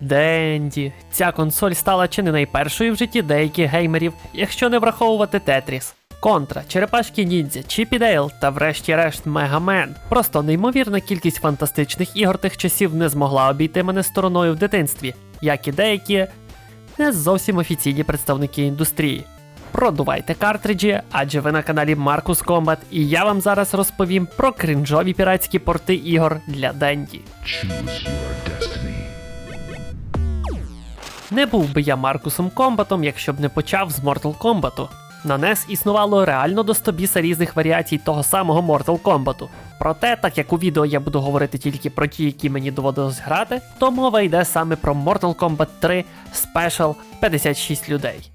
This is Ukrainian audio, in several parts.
Денді. Ця консоль стала чи не найпершою в житті деяких геймерів, якщо не враховувати Тетріс. Контра, Черепашки Ніндзя, Чіпі Дейл та врешті-решт Мегамен. Просто неймовірна кількість фантастичних ігор тих часів не змогла обійти мене стороною в дитинстві, як і деякі не зовсім офіційні представники індустрії. Продувайте картриджі, адже ви на каналі Marcus Combat, і я вам зараз розповім про крінжові піратські порти ігор для Денді. Choose your. Не був би я Маркусом Комбатом, якщо б не почав з Mortal Kombat. На NES існувало реально до 100 біса різних варіацій того самого Mortal Kombat. Проте, так як у відео я буду говорити тільки про ті, які мені доводилось грати, то мова йде саме про Mortal Kombat 3 Special 56 людей.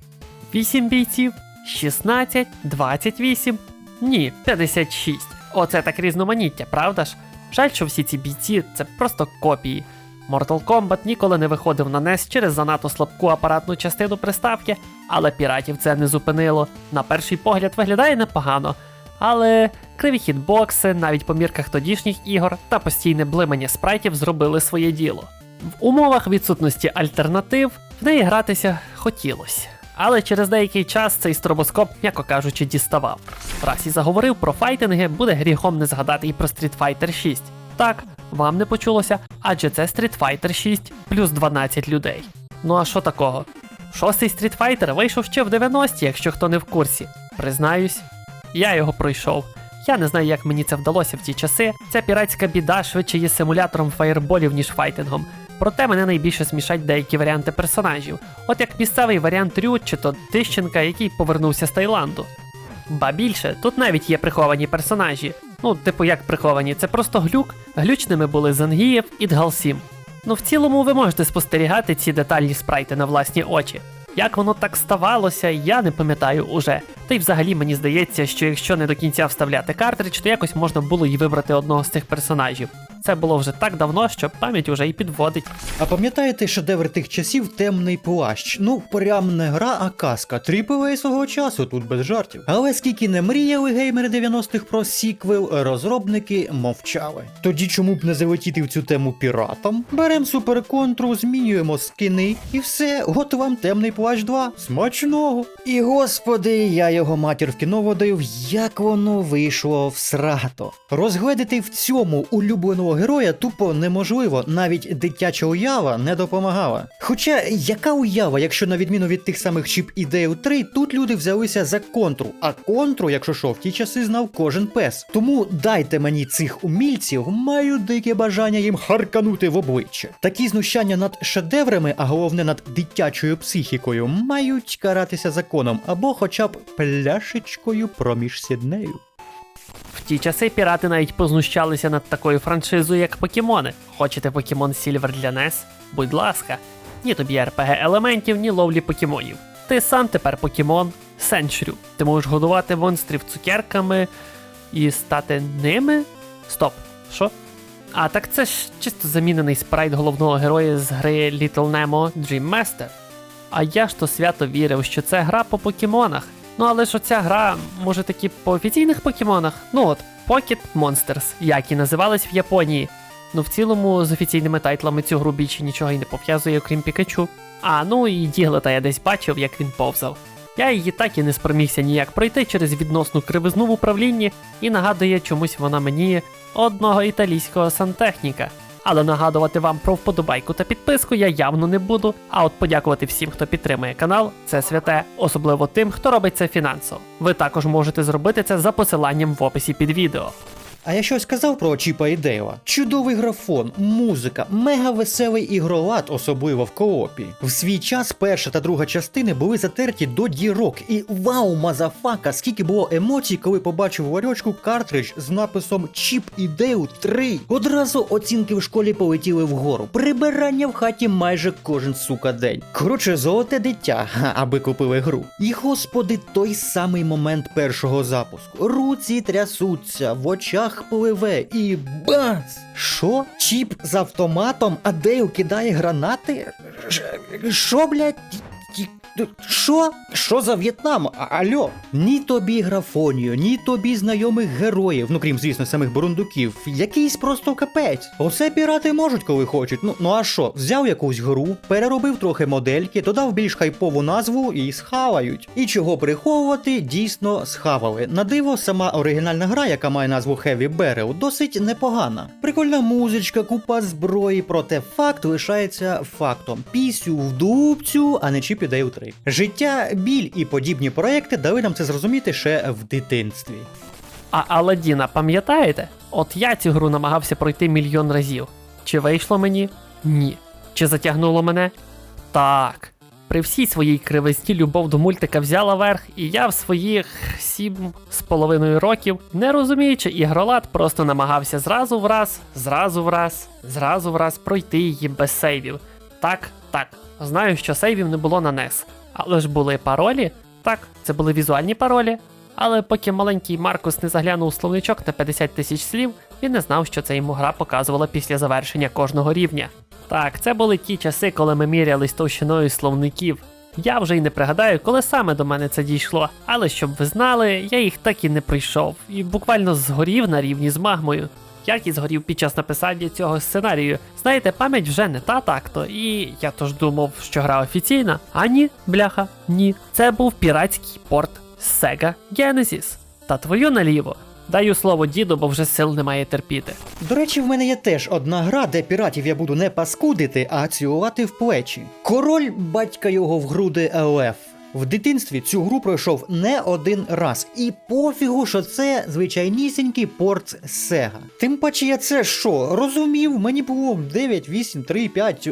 8 бійців, 16, 28, ні, 56. Оце так різноманіття, правда ж? Жаль, що всі ці бійці це просто копії. Mortal Kombat ніколи не виходив на NES через занадто слабку апаратну частину приставки, але піратів це не зупинило. На перший погляд виглядає непогано. Але криві хітбокси, навіть по мірках тодішніх ігор та постійне блимання спрайтів зробили своє діло. В умовах відсутності альтернатив в неї гратися хотілося. Але через деякий час цей стробоскоп, м'яко кажучи, діставав. Раз і заговорив про файтинги, буде гріхом не згадати і про Street Fighter 6. Так, вам не почулося, адже це Street Fighter 6 плюс 12 людей. Ну а що такого? Шостий Street Fighter вийшов ще в 90-ті, якщо хто не в курсі. Признаюсь, я його пройшов. Я не знаю, як мені це вдалося в ті часи. Ця піратська біда швидше є симулятором фаєрболів, ніж файтингом. Проте мене найбільше смішать деякі варіанти персонажів, от як місцевий варіант Рю чи то Тищенка, який повернувся з Таїланду. Ба більше, тут навіть є приховані персонажі. Ну, типу, як приховані, це просто глюк. Глючними були Зангієв і Дгалсім. Ну, в цілому ви можете спостерігати ці детальні спрайти на власні очі. Як воно так ставалося, я не пам'ятаю уже. Та й взагалі мені здається, що якщо не до кінця вставляти картридж, то якось можна було й вибрати одного з цих персонажів. Це було вже так давно, що пам'ять уже і підводить. А пам'ятаєте шедевр тих часів темний плащ? Ну, прям не гра, а казка. Тріповий свого часу, тут без жартів. Але скільки не мріяли геймери 90-х про сіквел, розробники мовчали. Тоді чому б не залетіти в цю тему піратам? Берем суперконтру, змінюємо скини, і все, от вам темний плащ 2. Смачного! І господи, я його матір в кіно водив, як воно вийшло в срато. Розгледити в цьому улюбленого героя тупо неможливо, навіть дитяча уява не допомагала. Хоча яка уява, якщо на відміну від тих самих Чіп і Дейл 3, тут люди взялися за контру, а контру, якщо що, в ті часи знав кожен пес. Тому дайте мені цих умільців, маю дике бажання їм харканути в обличчя. Такі знущання над шедеврами, а головне над дитячою психікою, мають каратися законом або хоча б пляшечкою проміж сіднею. В ті часи пірати навіть познущалися над такою франшизою, як покемони. Хочете покемон Сільвер для NES? Будь ласка. Ні тобі RPG елементів, ні ловлі покемонів. Ти сам тепер покемон Сеншрю. Ти можеш годувати монстрів цукерками і стати ними? Стоп, що? А так це ж чисто замінений спрайт головного героя з гри Little Nemo Dream Master. А я ж то свято вірив, що це гра по покемонах. Ну але ж оця гра, може таки по офіційних покемонах? Ну от, Pocket Monsters, як і називались в Японії. Ну в цілому з офіційними тайтлами цю гру більше нічого й не пов'язує, окрім Пікачу. А ну і Діглета я десь бачив, як він повзав. Я її так і не спромігся ніяк пройти через відносну кривизну в управлінні, і нагадує чомусь вона мені одного італійського сантехніка. Але нагадувати вам про вподобайку та підписку я явно не буду. А от подякувати всім, хто підтримує канал, це святе, особливо тим, хто робить це фінансово. Ви також можете зробити це за посиланням в описі під відео. А я щось казав про Чіпа і Дейла. Чудовий графон, музика, мега веселий ігролад, особливо в коопі. В свій час перша та друга частини були затерті до дірок. І вау, мазафака, скільки було емоцій, коли побачив ларьочку картридж з написом Чіп і Дейл 3. Одразу оцінки в школі полетіли вгору. Прибирання в хаті майже кожен сука день. Коротше, золоте дитя, аби купили гру. І господи, той самий момент першого запуску. Руці трясуться, в очах пливе і бац! Що? Чіп з автоматом, а Дейл кидає гранати? Що, блядь? Що? Що за В'єтнам? Альо? Ні тобі графонію, ні тобі знайомих героїв, ну крім, звісно, самих бурундуків. Якийсь просто капець. Оце пірати можуть, коли хочуть. Ну, ну а що, взяв якусь гру, переробив трохи модельки, додав більш хайпову назву і схавають. І чого приховувати, дійсно схавали. На диво, сама оригінальна гра, яка має назву Heavy Barrel, досить непогана. Прикольна музичка, купа зброї, проте факт лишається фактом. Пісю в дубцю, а не Chip і Dale 3. Життя, біль і подібні проекти дали нам це зрозуміти ще в дитинстві. А Аладдіна, пам'ятаєте? От я цю гру намагався пройти мільйон разів. Чи вийшло мені? Ні. Чи затягнуло мене? Так. При всій своїй кривизні любов до мультика взяла верх, і я в своїх сім з половиною років, не розуміючи ігролад, просто намагався зразу в раз, зразу в раз, зразу в раз пройти її без сейвів. Так, так. Знаю, що сейвів не було на NES. Але ж були паролі? Так, це були візуальні паролі. Але поки маленький Маркус не заглянув у словничок на 50 тисяч слів, він не знав, що це йому гра показувала після завершення кожного рівня. Так, це були ті часи, коли ми мірялись товщиною словників. Я вже й не пригадаю, коли саме до мене це дійшло, але щоб ви знали, я їх так і не пройшов, і буквально згорів на рівні з магмою. Як і згорів під час написання цього сценарію. Знаєте, пам'ять вже не та так-то, і я тож думав, що гра офіційна. А ні, бляха, ні. Це був піратський порт Sega Genesis. Та твою наліво. Даю слово діду, бо вже сил немає терпіти. До речі, в мене є теж одна гра, де піратів я буду не паскудити, а цілувати в плечі. Король батька його в груди ЛФ. В дитинстві цю гру пройшов не один раз, і пофігу, що це звичайнісінький порт Сега. Тим паче я це що, розумів, мені було 9, 8, 3, 5.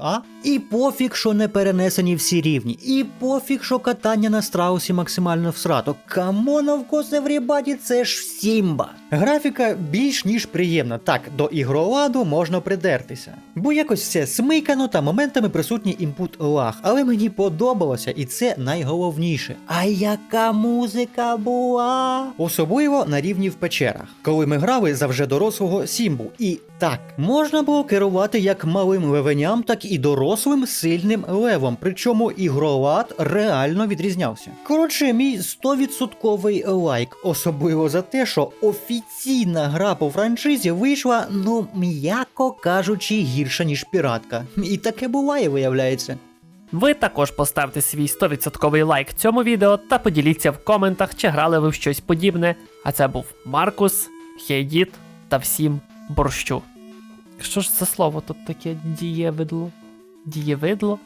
А? І пофіг, що не перенесені всі рівні. І пофіг, що катання на страусі максимально всрато. Камонов everybody, це ж Сімба. Графіка більш ніж приємна. Так, до ігроладу можна придертися. Бо якось все смикано та моментами присутній імпут лаг. Але мені подобалося, і це найголовніше. А яка музика була? Особливо на рівні в печерах, коли ми грали за вже дорослого Сімбу. І так, можна було керувати як малим левеням, так і дорослим сильним левом. Причому ігролад реально відрізнявся. Коротше, мій 100% лайк, особливо за те, що офіційна гра по франшизі вийшла, ну м'яко кажучи, гірша ніж піратка. І таке буває, виявляється. Ви також поставте свій 100% лайк цьому відео та поділіться в коментах, чи грали ви в щось подібне. А це був Маркус, Хейдіт та всім борщу. Що ж це слово тут таке дієвидло? Дієвидло?